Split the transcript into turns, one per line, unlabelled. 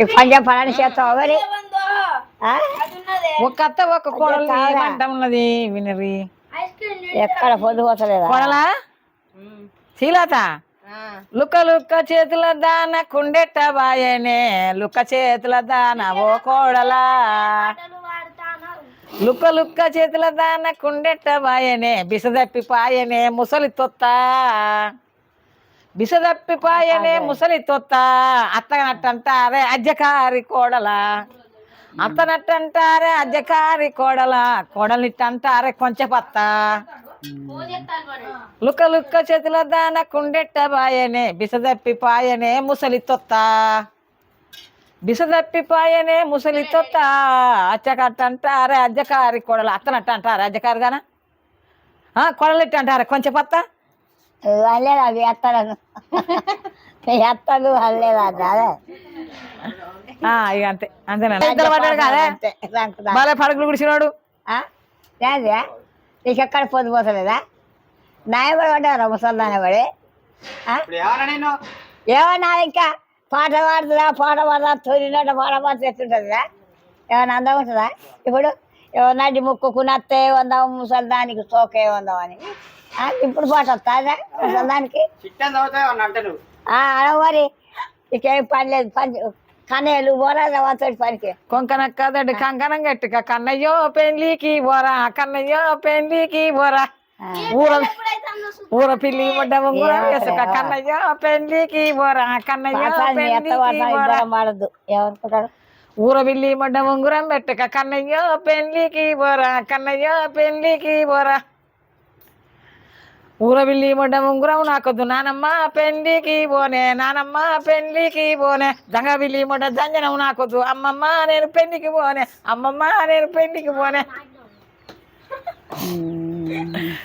ఈ పంజాబ్ పని చేస్తావు మరి ఆ?
ఒక అత్త ఒక కోడలు? ఏమంట ఉన్నది వినరి.
ఎక్కడ పొద్దు పోతలేదా?
కోడలా? శీలత? లుక్క లుక్క చేతుల దాన కుండెట్ట బాయనే. లుక్క చేతుల దాన ఓ కోడలా. లుక్క లుక్క చేతుల దాన కుండెట్ట బాయనే. బిసదప్పి పాయనే ముసలి తొత్త. బిసదప్పి పాయనే ముసలి తొత్త అత్తనట్టంటారే అజ్జకారి కోడలా. అత్తనట్టంటారే అజ్జకారి కోడల కోడలిట్టంటారే కొంచె పత్త లుక్క లుక్క చేతుల దాన కుండెట్ట బాయనే బిసదప్పి పాయనే ముసలి తొత్త బిసదప్పి పాయనే ముసలి తొత్త అచ్చకట్ట అంటారే అజ్జకారి కోడలు అత్తనట్ట అంటారు అజ్జకారి గాన కొడలిట్ట అంటారా
అవి ఎత్తలను ఎత్తలు అల్లేదా అదే
ఆ, ఇక అంతే అంతేనా. బాలే పడకలు గుడిచినాడు
ఆ? లేదే నీకు ఎక్కడ పొద్దు పోతలేదా నాయ కూడా పడ్డారా ముసల్దాన పడి ఆ? ఏమన్నా ఇంకా పాట పాడుతుందా పాట పాడదా తొలినట్ట పాట పాడుతూ ఎత్తుంటుందా ఏమన్నా అందం ఉంటుందా ఇప్పుడు ఏమన్నా ముక్కుకు నత్తే వందాం ముసల్దానికి సోకే వందామని ఆ? ఇప్పుడు పాట వస్తుందా? అలా మరి. ఇకేం పని లేదు పని కన్నయ్యలు పోరాదా వంతటి పనికి?
కొంకన కదడి కంకణం గట్టిక కన్నయ్యో పెండ్లికి బోరా కన్నయ్యో పెండ్లికి బోరా ఊర ఊర పిల్లి ముడ్డ ఉంగురం వేసుక కన్నయ్యో పెండ్లికి బోరా కన్నయ్యో
వాడద్దు ఏమనుకుంటారు
ఊర బిల్లి ముడ్డ ఉంగురం పెట్టుక కన్నయ్యో పెండ్లికి బోరా కన్నయ్యో పెండ్లికి బోరా ఊర బిల్లి ముడ్డ ఉంగురం నాకొద్దు నానమ్మ పెండ్లికి పోనే నానమ్మ పెండ్లికి పోనే. జంగ బిల్లి ముడ్డ జంజనం నాకొద్దు అమ్మమ్మ నేను పెండ్లికి పోనే అమ్మమ్మ నేను పెండ్లికి పోనే.